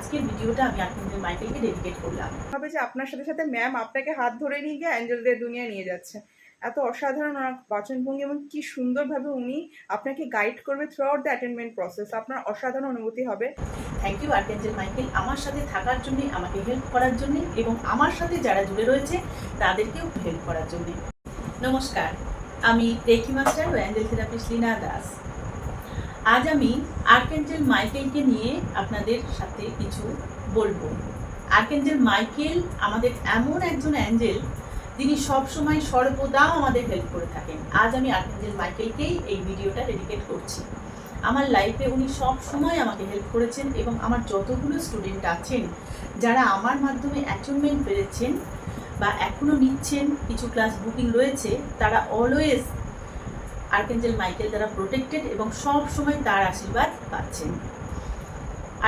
আজকের ভিডিওটা আমি আর্কেঞ্জেল মাইকেলকে ডেডিকেট করলাম। ভাবে যে আপনার সাথে সাথে ম্যাম আপনাকে হাত ধরে নিয়ে গিয়ে অ্যাঞ্জেলদের দুনিয়া নিয়ে যাচ্ছে। এত অসাধারণ ওনার বাচনভঙ্গি এবং কি সুন্দরভাবে উনি আপনাকে গাইড করবে throughout the attunement process আপনার অসাধারণ অনুভূতি হবে। থ্যাংক ইউ আর্কেঞ্জেল মাইকেল আমার সাথে থাকার জন্য আমাকে হেল্প করার জন্য এবং আমার সাথে যারা জুড়ে রয়েছে তাদেরকেও হেল্প করার জন্য। নমস্কার আমি রেকি মাস্টার ও অ্যাঞ্জেল থেরাপিস্ট লীনা দাস। আজ আমি আর্কেঞ্জেল মাইকেলকে নিয়ে আপনাদের সাথে কিছু বলব। আর্কেঞ্জেল মাইকেল আমাদের এমন একজন অ্যাঞ্জেল, যিনি সবসময় সর্বদা আমাদের হেল্প করে থাকেন। আজ আমি আর্কেঞ্জেল মাইকেলকেই এই ভিডিওটা ডেডিকেট করছি। আমার লাইফে উনি সব সময় আমাকে হেল্প করেছেন এবং আমার যতগুলো স্টুডেন্ট আছেন, যারা আমার মাধ্যমে অ্যাচিভমেন্ট পেরেছেন বা এখনও নিচ্ছেন, কিছু ক্লাস বুকিং রয়েছে, তারা অলওয়েজ আর্কেঞ্জেল মাইকেল দ্বারা প্রোটেক্টেড এবং সব সময় তার আশীর্বাদ পাচ্ছেন।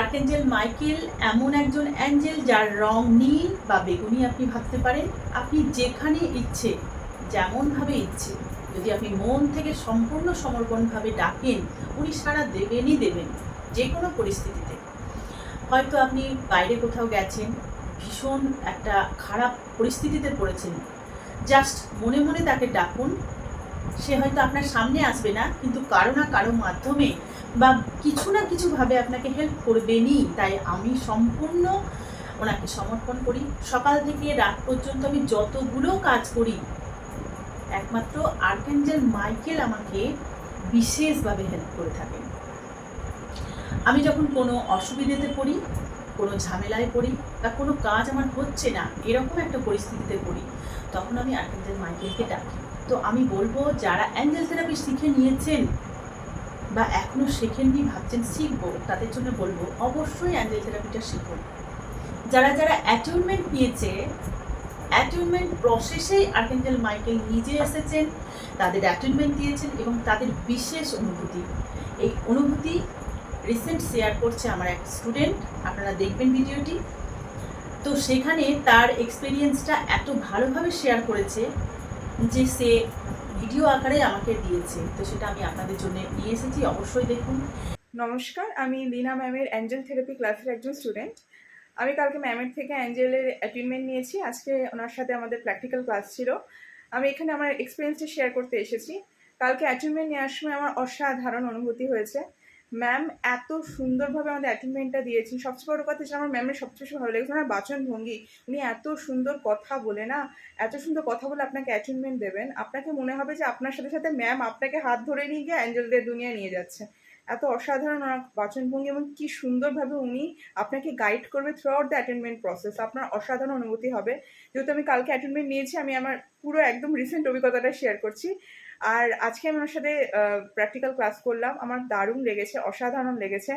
আর্কেঞ্জেল মাইকেল এমন একজন অ্যাঞ্জেল যার রং নীল বা বেগুনি আপনি ভাবতে পারেন। আপনি যেখানে ইচ্ছে, যেমনভাবে ইচ্ছে, যদি আপনি মন থেকে সম্পূর্ণ সমর্পণভাবে ডাকেন, উনি সারা দেবেনই দেবেন যে কোনো পরিস্থিতিতে। হয়তো আপনি বাইরে কোথাও গেছেন, ভীষণ একটা খারাপ পরিস্থিতিতে পড়েছেন। জাস্ট মনে মনে তাকে ডাকুন সে হয়তো আপনার সামনে আসবে না, কিন্তু কারও না কারও মাধ্যমে বা কিছু না কিছুভাবে আপনাকে হেল্প করবেনই। তাই আমি সম্পূর্ণ ওনাকে সমর্পণ করি। সকাল থেকে রাত পর্যন্ত আমি যতগুলো কাজ করি, একমাত্র আর্কেঞ্জেল মাইকেল আমাকে বিশেষভাবে হেল্প করে থাকেন। আমি যখন কোনো অসুবিধাতে পড়ি, কোনো ঝামেলায় পড়ি বা কোনো কাজ আমার হচ্ছে না, এরকম একটা পরিস্থিতিতে পড়ি, তখন আমি আর্কেঞ্জেল মাইকেলকে ডাকি। তো আমি বলব, যারা অ্যাঞ্জেল থেরাপি শিখে নিয়েছেন বা এখনও শেখেননি, ভাবছেন শিখব, তাদের জন্য বলব, অবশ্যই অ্যাঞ্জেল থেরাপিটা শিখুন। যারা যারা অ্যাটিউনমেন্ট নিয়েছে অ্যাটিউনমেন্ট প্রসেসেই আর্কেঞ্জেল মাইকেল নিজে এসেছেন, তাদের অ্যাটিউনমেন্ট দিয়েছেন এবং তাদের বিশেষ অনুভূতি। এই অনুভূতি রিসেন্ট শেয়ার করছে আমার এক স্টুডেন্ট আপনারা দেখবেন ভিডিওটি। তো সেখানে তার এক্সপিরিয়েন্সটা এত ভালোভাবে শেয়ার করেছে যে সে ভিডিও আকারে আমাকে দিয়েছে। তো সেটা আমি আপনাদের জন্য নিয়ে এসেছি, অবশ্যই দেখুন। নমস্কার, আমি লীনা ম্যামের অ্যাঞ্জেল থেরাপি ক্লাসের একজন স্টুডেন্ট। আমি কালকে ম্যামের থেকে অ্যাঞ্জেলের অ্যাটেনমেন্ট নিয়েছি। আজকে ওনার সাথে আমাদের প্র্যাকটিক্যাল ক্লাস ছিল। আমি এখানে আমার এক্সপিরিয়েন্সটা শেয়ার করতে এসেছি। কালকে অ্যাটেনমেন্ট নেওয়ার সময় আমার অসাধারণ অনুভূতি হয়েছে। ম্যাম এত সুন্দরভাবে আমাদের অ্যাটেনমেন্টটা দিয়েছেন। সবচেয়ে বড় কথা যেটা আমার ম্যামের সবচেয়ে বেশি ভালো লেগেছে। ওনার বাচন ভঙ্গি, উনি এত সুন্দর কথা বলে না, এত সুন্দর কথা বলে আপনাকে অ্যাটেনমেন্ট দেবেন। আপনাকে মনে হবে যে আপনার সাথে সাথে ম্যাম আপনাকে হাত ধরে নিয়ে গিয়ে অ্যাঞ্জেলদের দুনিয়ায় নিয়ে যাচ্ছে। এত অসাধারণ ওনার বাচনভঙ্গি এবং কি সুন্দরভাবে উনি আপনাকে গাইড করবে throughout the attunement process আপনার অসাধারণ অনুভূতি হবে। যেহেতু আমি কালকে অ্যাটেনমেন্ট নিয়েছি, আমি আমার পুরো একদম রিসেন্ট অভিজ্ঞতাটা শেয়ার করছি। আর আজকে আমি ওর সাথে প্র্যাকটিক্যাল ক্লাস করলাম। আমার দারুণ লেগেছে, অসাধারণ লেগেছে।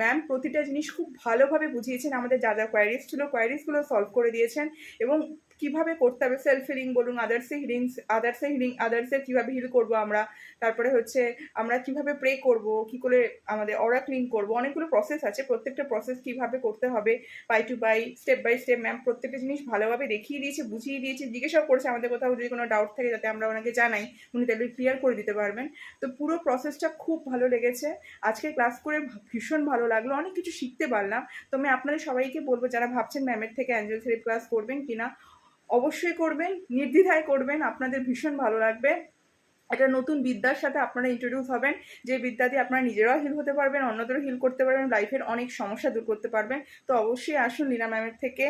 ম্যাম প্রতিটা জিনিস খুব ভালোভাবে বুঝিয়েছেন, আমাদের যা যা কোয়ারিজ ছিল কোয়ারিজগুলো সলভ করে দিয়েছেন এবং কীভাবে করতে হবে? সেলফ হিলিং বলুন আদার্সে হিলিং আদার্সে হিলিং আদার্সে কীভাবে হিল করব আমরা? তারপরে হচ্ছে আমরা কীভাবে প্রে করব? কি করে আমাদের অরা ক্লিন করব? অনেকগুলো প্রসেস আছে, প্রত্যেকটা প্রসেস কীভাবে করতে হবে? By two by step by step ma'am প্রত্যেকটা জিনিস ভালোভাবে দেখিয়ে দিয়েছে, বুঝিয়ে দিয়েছে, জিজ্ঞাসাও করেছে আমাদের কোথাও যদি কোনো ডাউট থাকে যাতে আমরা ওনাকে জানাই, উনি তাহলে ক্লিয়ার করে দিতে পারবেন। তো পুরো প্রসেসটা খুব ভালো লেগেছে। আজকে ক্লাস করে ভীষণ ভালো লাগল। অনেক কিছু শিখতে পারলাম। তো আমি আপনাদের সবাইকে বলব, যারা ভাবছেন ম্যামের থেকে অ্যাঞ্জেল থেরাপি ক্লাস করবেন কিনা অবশ্যই করবেন, নির্দ্বিধায় করবেন, আপনাদের ভীষণ ভালো লাগবে। একটা নতুন বিদ্যার সাথে আপনারা ইন্ট্রোডিউস হবেন, যে বিদ্যা দিয়ে আপনারা নিজেরাও হিল হতে পারবেন, অন্যদেরও হিল করতে পারবেন লাইফের অনেক সমস্যা দূর করতে পারবেন। তো অবশ্যই আসুন লীনা ম্যামের থেকে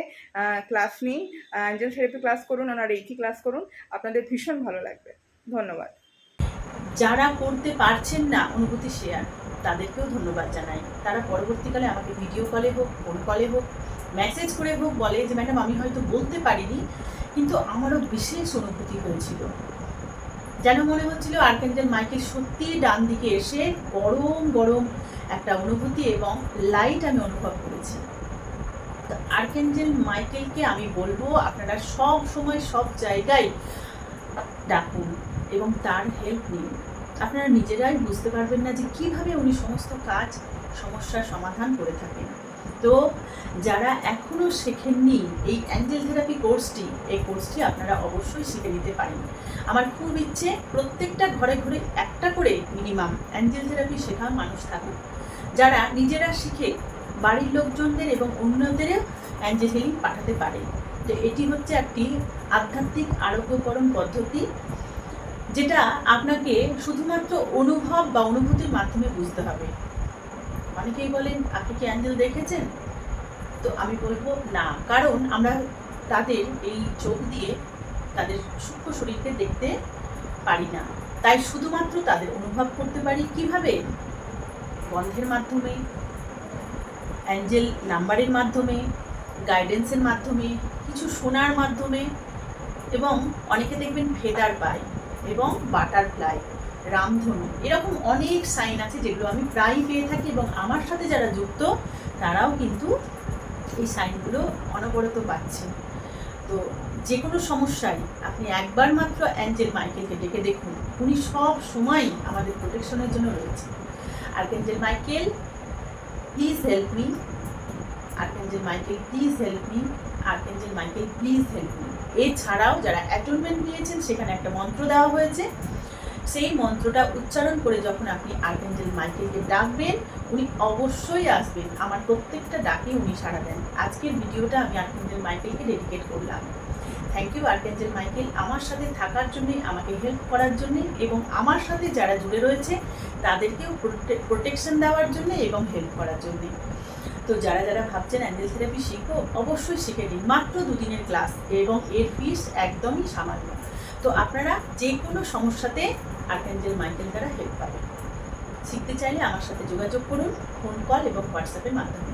ক্লাস নিন অ্যাঞ্জেল থেরাপি ক্লাস করুন, ওনার এইকি ক্লাস করুন, আপনাদের ভীষণ ভালো লাগবে। ধন্যবাদ। যারা করতে পারছেন না অনুভূতি শেয়ার তাদেরকেও ধন্যবাদ জানাই। তারা পরবর্তীকালে আমাকে ভিডিও কলে হোক ফোন কলে হোক মেসেজ করে হোক বলে যে ম্যাডাম আমি হয়তো বলতে পারিনি, কিন্তু আমারও বিশেষ অনুভূতি হয়েছিল। যেন মনে হচ্ছিল আর্কেঞ্জেল মাইকেল সত্যি ডান দিকে এসে গরম গরম একটা অনুভূতি এবং লাইট আমি অনুভব করেছি। তো আর্কেঞ্জেল মাইকেলকে আমি বলব, আপনারা সব সময় সব জায়গায় ডাকুন এবং তার হেল্প নিন। আপনারা নিজেরাই বুঝতে পারবেন না যে কীভাবে উনি সমস্ত কাজ, সমস্যার সমাধান করে থাকেন। তো যারা এখনও শেখেননি এই অ্যাঞ্জেল থেরাপি কোর্সটি এই কোর্সটি আপনারা অবশ্যই শিখে নিতে পারেন। আমার খুব ইচ্ছে প্রত্যেকটা ঘরে ঘরে একটা করে মিনিমাম অ্যাঞ্জেল থেরাপি শেখা মানুষ থাকুক। যারা নিজেরা শিখে বাড়ির লোকজনদের এবং অন্যদেরও অ্যাঞ্জেল হিলিং পাঠাতে পারে। তো এটি হচ্ছে একটি আধ্যাত্মিক আরোগ্যকরণ পদ্ধতি, যেটা আপনাকে শুধুমাত্র অনুভব বা অনুভূতির মাধ্যমে বুঝতে হবে। অনেকেই বলেন, আপনি কি অ্যাঞ্জেল দেখেছেন? তো আমি বলব, না। কারণ আমরা তাদের এই চোখ দিয়ে তাদের সূক্ষ্ম শরীরকে দেখতে পারি না। তাই শুধুমাত্র তাদের অনুভব করতে পারি কীভাবে? গন্ধের মাধ্যমে, অ্যাঞ্জেল নাম্বারের মাধ্যমে, গাইডেন্সের মাধ্যমে, কিছু শোনার মাধ্যমে এবং অনেকে দেখবেন ফেদার পায় এবং বাটারফ্লাই। রামধনু। এরকম অনেক সাইন আছে যেগুলো আমি প্রায়ই পেয়ে থাকি এবং আমার সাথে যারা যুক্ত, তারাও কিন্তু এই সাইনগুলো অনবরত পাচ্ছেন। তো যে কোনো সমস্যায় আপনি একবার মাত্র অ্যাঞ্জেল মাইকেলকে ডেকে দেখুন। উনি সব সময় আমাদের প্রোটেকশনের জন্য রয়েছে। Archangel Michael please help me archangel Michael please help me archangel Michael please help me এছাড়াও যারা অ্যাটনমেন্ট নিয়েছেন, সেখানে একটা মন্ত্র দেওয়া হয়েছে। সেই মন্ত্রটা উচ্চারণ করে যখন আপনি আর্কেঞ্জেল মাইকেলকে ডাকবেন, উনি অবশ্যই আসবেন। আমার প্রত্যেকটা ডাকে উনি সাড়া দেন। আজকের ভিডিওটা আমি আর্কেঞ্জেল মাইকেলকে ডেডিকেট করলাম। থ্যাংক ইউ আর্কেঞ্জেল মাইকেল, আমার সাথে থাকার জন্যে, আমাকে হেল্প করার জন্যে এবং আমার সাথে যারা জুড়ে রয়েছে, তাদেরকেও প্রোটেকশন দেওয়ার জন্য এবং হেল্প করার জন্যে। তো যারা যারা ভাবছেন অ্যাঞ্জেল থেরাপি শিখব অবশ্যই শিখে নিন। মাত্র দুদিনের ক্লাস এবং এর ফিস একদমই সামান্য। তো আপনারা যে কোনো সমস্যাতে আর্কেঞ্জেল মাইকেল দ্বারা হেল্প পাবেন। শিখতে চাইলে আমার সাথে যোগাযোগ করুন ফোন কল এবং হোয়াটসঅ্যাপের মাধ্যমে।